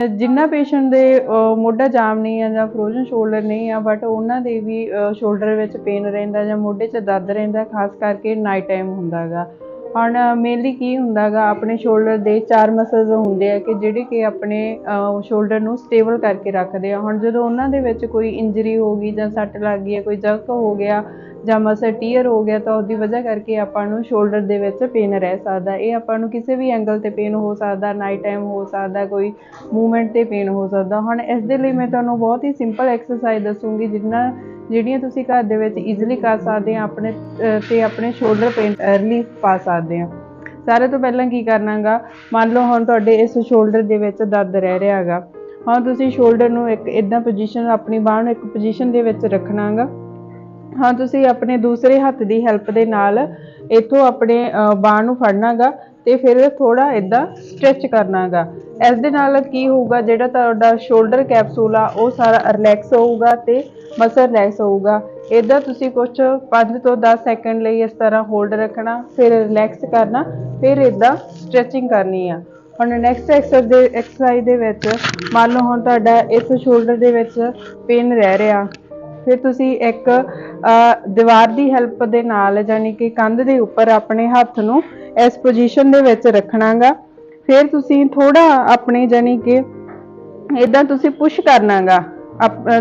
ਜਿੰਨਾ ਪੇਸ਼ੈਂਟ ਦੇ ਮੋਢਾ ਜਾਮ ਨਹੀਂ ਆ ਜਾਂ ਫਰੋਜ਼ਨ ਸ਼ੋਲਡਰ ਨਹੀਂ ਆ ਬਟ ਉਹਨਾਂ ਦੇ ਵੀ ਸ਼ੋਲਡਰ ਵਿੱਚ ਪੇਨ ਰਹਿੰਦਾ ਜਾਂ ਮੋਢੇ 'ਚ ਦਰਦ ਰਹਿੰਦਾ, ਖਾਸ ਕਰਕੇ ਨਾਈਟ ਟਾਈਮ ਹੁੰਦਾਗਾ ਹੁਣ ਮੇਨਲੀ ਕੀ ਹੁੰਦਾਗਾ ਆਪਣੇ ਸ਼ੋਲਡਰ ਦੇ ਚਾਰ ਮਸਲਸ ਹੁੰਦੇ ਆ ਕਿ ਜਿਹੜੇ ਕਿ ਆਪਣੇ ਸ਼ੋਲਡਰ ਨੂੰ ਸਟੇਬਲ ਕਰਕੇ ਰੱਖਦੇ ਆ। ਹੁਣ ਜਦੋਂ ਉਹਨਾਂ ਦੇ ਵਿੱਚ ਕੋਈ ਇੰਜਰੀ ਹੋ ਗਈ ਜਾਂ ਸੱਟ ਲੱਗ ਗਈ ਹੈ ਕੋਈ ਜ਼ਖਮ ਹੋ ਗਿਆ ਜਾਂ ਮਸਲ ਟੀਅਰ ਹੋ ਗਿਆ ਤਾਂ ਉਹਦੀ ਵਜ੍ਹਾ ਕਰਕੇ ਆਪਾਂ ਨੂੰ ਸ਼ੋਲਡਰ ਦੇ ਵਿੱਚ ਪੇਨ ਰਹਿ ਸਕਦਾ। ਇਹ ਆਪਾਂ ਨੂੰ ਕਿਸੇ ਵੀ ਐਂਗਲ ਤੇ ਪੇਨ ਹੋ ਸਕਦਾ ਨਾਈਟ ਟਾਈਮ ਹੋ ਸਕਦਾ ਕੋਈ ਮੂਵਮੈਂਟ ਤੇ ਪੇਨ ਹੋ ਸਕਦਾ। ਹੁਣ ਇਸ ਦੇ ਲਈ ਮੈਂ ਤੁਹਾਨੂੰ ਬਹੁਤ ਹੀ ਸਿੰਪਲ ਐਕਸਰਸਾਈਜ਼ ਦੱਸੂੰਗੀ ਜਿੰਨਾ ਜਿਹੜੀਆਂ ਤੁਸੀਂ ਘਰ ਦੇ ਵਿੱਚ ਈਜ਼ੀਲੀ ਕਰ ਸਕਦੇ ਆ ਆਪਣੇ ਅਹ, ਤੇ ਆਪਣੇ ਸ਼ੋਲਡਰ ਪੇਨ ਰਿਲੀਫ ਪਾ ਸਕਦੇ ਆ। ਸਾਰੇ ਤੋਂ ਪਹਿਲਾਂ ਕੀ ਕਰਨਾਗਾ? ਮੰਨ ਲਓ ਹੁਣ ਤੁਹਾਡੇ ਇਸ ਸ਼ੋਲਡਰ ਦੇ ਵਿੱਚ ਦਰਦ ਰਹਿ ਰਿਹਾ ਹੈਗਾ। ਹਾਂ ਤੁਸੀਂ ਸ਼ੋਲਡਰ ਨੂੰ ਇੱਕ ਇਦਾਂ ਪੋਜੀਸ਼ਨ ਆਪਣੀ ਬਾਹ ਨੂੰ ਇੱਕ ਪੋਜੀਸ਼ਨ ਦੇ ਵਿੱਚ ਰੱਖਣਾਗਾ। ਹਾਂ ਤੁਸੀਂ ਆਪਣੇ ਦੂਸਰੇ ਹੱਥ ਦੀ ਹੈਲਪ ਦੇ ਨਾਲ ਇੱਥੋਂ ਆਪਣੇ ਅਹ, ਬਾਂਹ ਨੂੰ ਫੜਨਾਗਾ ਤੇ ਫਿਰ ਥੋੜਾ ਇਦਾਂ ਸਟ੍ਰੈਚ ਕਰਨਾਗਾ। ਇਸ ਦੇ ਨਾਲ ਕੀ ਹੋਊਗਾ ਜਿਹੜਾ ਤੁਹਾਡਾ ਸ਼ੋਲਡਰ ਕੈਪਸੂਲ ਆ ਉਹ ਸਾਰਾ ਰਿਲੈਕਸ ਹੋਊਗਾ ਤੇ ਮਸਲ ਰਿਲੈਕਸ ਹੋਊਗਾ। ਇਦਾਂ ਤੁਸੀਂ ਕੁਝ 5 ਤੋਂ 10 ਸੈਕਿੰਡ ਲਈ ਇਸ ਤਰ੍ਹਾਂ ਹੋਲਡ ਰੱਖਣਾ ਫਿਰ ਰਿਲੈਕਸ ਕਰਨਾ ਫਿਰ ਇਦਾਂ ਸਟ੍ਰੈਚਿੰਗ ਕਰਨੀ ਆ। ਹੁਣ ਨੈਕਸਟ ਐਕਸਰਸਾਈਜ਼ ਦੇ ਵਿੱਚ ਮੰਨ ਲਓ ਹੁਣ ਤੁਹਾਡਾ ਇਸ ਸ਼ੋਲਡਰ ਦੇ ਵਿੱਚ ਪੇਨ ਰਹਿ ਰਿਹਾ। ਫਿਰ ਤੁਸੀਂ ਇੱਕ ਦੀਵਾਰ ਦੀ ਹੈਲਪ ਦੇ ਨਾਲ ਯਾਨੀ ਕਿ ਕੰਧ ਦੇ ਉੱਪਰ ਆਪਣੇ ਹੱਥ ਨੂੰ ਇਸ ਪੋਜੀਸ਼ਨ ਦੇ ਵਿੱਚ ਰੱਖਣਾਗਾ। ਫਿਰ ਤੁਸੀਂ ਥੋੜਾ ਆਪਣੇ ਯਾਨੀ ਕਿ ਇਦਾਂ ਤੁਸੀਂ ਪੁਸ਼ ਕਰਨਾਗਾ।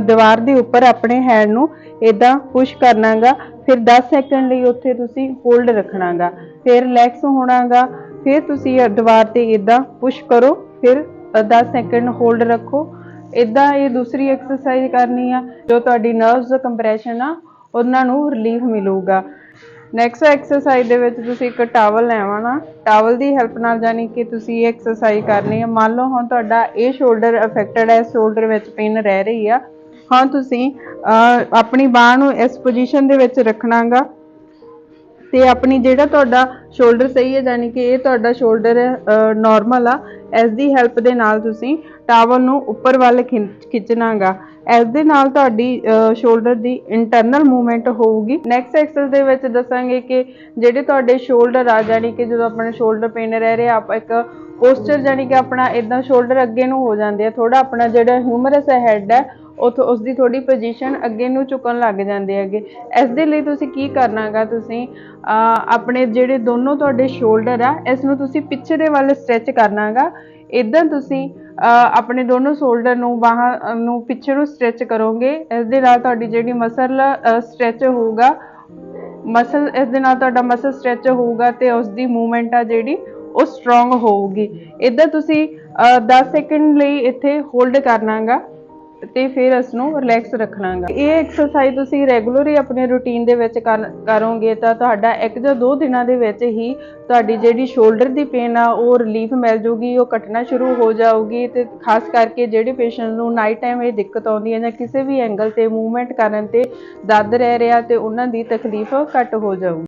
ਦੀਵਾਰ ਦੇ ਉੱਪਰ ਆਪਣੇ ਹੈਂਡ ਨੂੰ ਇਦਾਂ ਪੁਸ਼ ਕਰਨਾਗਾ। ਫਿਰ 10 ਸੈਕਿੰਡ ਲਈ ਉੱਥੇ ਤੁਸੀਂ ਹੋਲਡ ਰੱਖਣਾਗਾ। ਫਿਰ ਰਿਲੈਕਸ ਹੋਣਾਗਾ। ਫਿਰ ਤੁਸੀਂ ਦੀਵਾਰ ਤੇ ਇਦਾਂ ਪੁਸ਼ ਕਰੋ। ਫਿਰ 10 ਸੈਕਿੰਡ ਹੋਲਡ ਰੱਖੋ। ਇਦਾਂ ਇਹ ਦੂਸਰੀ ਐਕਸਰਸਾਈਜ਼ ਕਰਨੀ ਆ। ਜੋ ਤੁਹਾਡੀ ਨਰਵਸ ਕੰਪਰੈਸ਼ਨ ਆ ਉਹਨਾਂ ਨੂੰ ਰਿਲੀਫ ਮਿਲੂਗਾ। ਨੈਕਸਟ ਐਕਸਰਸਾਈਜ਼ ਦੇ ਵਿੱਚ ਤੁਸੀਂ ਇੱਕ ਟਾਵਲ ਲੈਣਾ ਟਾਵਲ ਦੀ ਹੈਲਪ ਨਾਲ ਜਾਨੀ ਕਿ ਤੁਸੀਂ ਇਹ ਐਕਸਰਸਾਈਜ਼ ਕਰਨੀ ਹੈ। ਮੰਨ ਲਓ ਹੁਣ ਤੁਹਾਡਾ ਇਹ ਸ਼ੋਲਡਰ ਅਫੈਕਟਡ ਹੈ ਸ਼ੋਲਡਰ ਵਿੱਚ ਪੇਨ ਰਹਿ ਰਹੀ ਆ। ਹਾਂ ਤੁਸੀਂ ਆਪਣੀ ਬਾਹ ਨੂੰ ਇਸ ਪੋਜੀਸ਼ਨ ਦੇ ਵਿੱਚ ਰੱਖਣਾਗਾ। ਤੇ ਆਪਣੀ ਜਿਹੜਾ ਤੁਹਾਡਾ ਸ਼ੋਲਡਰ ਸਹੀ ਹੈ ਯਾਨੀ ਕਿ ਇਹ ਤੁਹਾਡਾ ਸ਼ੋਲਡਰ ਨਾਰਮਲ ਆ, ਇਸ ਦੀ ਹੈਲਪ ਦੇ ਨਾਲ ਤੁਸੀਂ ਟਾਵਲ ਨੂੰ ਉੱਪਰ ਵੱਲ ਖਿੱਚ- ਖਿੱਚਣਾਗਾ। ਇਸ ਦੇ ਨਾਲ ਤੁਹਾਡੀ ਸ਼ੋਲਡਰ ਦੀ ਇੰਟਰਨਲ ਮੂਵਮੈਂਟ ਹੋਊਗੀ। ਨੈਕਸਟ ਐਕਸਰਸਾਈਜ਼ ਦੇ ਵਿੱਚ ਦੱਸਾਂਗੇ ਕਿ ਜਿਹੜੇ ਤੁਹਾਡੇ ਸ਼ੋਲਡਰ ਆ ਯਾਨੀ ਕਿ ਜਦੋਂ ਆਪਣਾ ਸ਼ੋਲਡਰ ਪੇਨ ਰਹਿ ਰਿਹਾ, ਆਪਾਂ ਇੱਕ ਪੋਸਚਰ ਯਾਨੀ ਕਿ ਆਪਣਾ ਇਦਾਂ ਸ਼ੋਲਡਰ ਅੱਗੇ ਨੂੰ ਹੋ ਜਾਂਦੇ ਆ। ਥੋੜਾ ਆਪਣਾ ਜਿਹੜਾ ਹਿਊਮਰਸ ਹੈਡ ਹੈ ਉਥੋਂ ਉਸ ਦੀ ਥੋੜੀ ਪੋਜੀਸ਼ਨ ਅੱਗੇ ਨੂੰ ਝੁਕਣ ਲੱਗ ਜਾਂਦੇ ਹੈਗੇ। ਇਸ ਦੇ ਲਈ ਤੁਸੀਂ ਕੀ ਕਰਨਾਗਾ ਤੁਸੀਂ? ਆਪਣੇ ਜਿਹੜੇ ਦੋਨੋਂ ਤੁਹਾਡੇ ਸ਼ੋਲਡਰ ਆ ਇਸ ਨੂੰ ਤੁਸੀਂ ਪਿੱਛੇ ਦੇ ਵੱਲ ਸਟ੍ਰੈਚ ਕਰਨਾਗਾ। ਇਦਾਂ ਤੁਸੀਂ ਆਪਣੇ ਦੋਨੋਂ ਸ਼ੋਲਡਰ ਨੂੰ ਬਾਹਾਂ ਨੂੰ ਪਿੱਛੇ ਨੂੰ ਸਟ੍ਰੈਚ ਕਰੋਗੇ। ਇਸ ਦੇ ਨਾਲ ਤੁਹਾਡੀ ਜਿਹੜੀ ਮਸਲ ਸਟ੍ਰੈਚ ਹੋਊਗਾ ਮਸਲ ਇਸ ਦੇ ਨਾਲ ਤੁਹਾਡਾ ਮਸਲ ਸਟ੍ਰੈਚ ਹੋਊਗਾ ਤੇ ਉਸ ਦੀ ਮੂਵਮੈਂਟ ਆ ਜਿਹੜੀ ਉਹ ਸਟਰੋਂਗ ਹੋਊਗੀ। ਇਦਾਂ ਤੁਸੀਂ ਅਹ, 10 ਸੈਕਿੰਡ ਲਈ ਇੱਥੇ ਹੋਲਡ ਕਰਨਾਗਾ। ਤੇ ਫਿਰ ਇਸ ਨੂੰ ਰਿਲੈਕਸ ਰੱਖਣਾਗਾ। ਇਹ ਐਕਸਰਸਾਈਜ਼ ਤੁਸੀਂ ਰੈਗੂਲਰਲੀ ਆਪਣੇ ਰੁਟੀਨ ਦੇ ਵਿੱਚ ਕਰ- ਕਰੋਗੇ ਤਾਂ ਤੁਹਾਡਾ ਇੱਕ ਜਾਂ ਦੋ ਦਿਨਾਂ ਦੇ ਵਿੱਚ ਹੀ ਤੁਹਾਡੀ ਜਿਹੜੀ ਸ਼ੋਲਡਰ ਦੀ ਪੇਨ ਆ, ਉਹ ਰਿਲੀਫ ਮਿਲ ਜੂਗੀ ਉਹ ਘਟਣਾ ਸ਼ੁਰੂ ਹੋ ਜਾਊਗੀ ਤੇ ਖਾਸ ਕਰਕੇ ਜਿਹੜੇ ਪੇਸ਼ੈਂਟ ਨੂੰ ਨਾਈਟ ਟਾਈਮ ਇਹ ਦਿੱਕਤ ਆਉਂਦੀ ਹੈ ਜਾਂ ਕਿਸੇ ਵੀ ਐਂਗਲ ਤੇ ਮੂਵਮੈਂਟ ਕਰਨ ਤੇ ਦਰਦ ਰਹਿ ਰਿਹਾ ਤੇ ਉਹਨਾਂ ਦੀ ਤਕਲੀਫ ਘੱਟ ਹੋ ਜਾਊਗੀ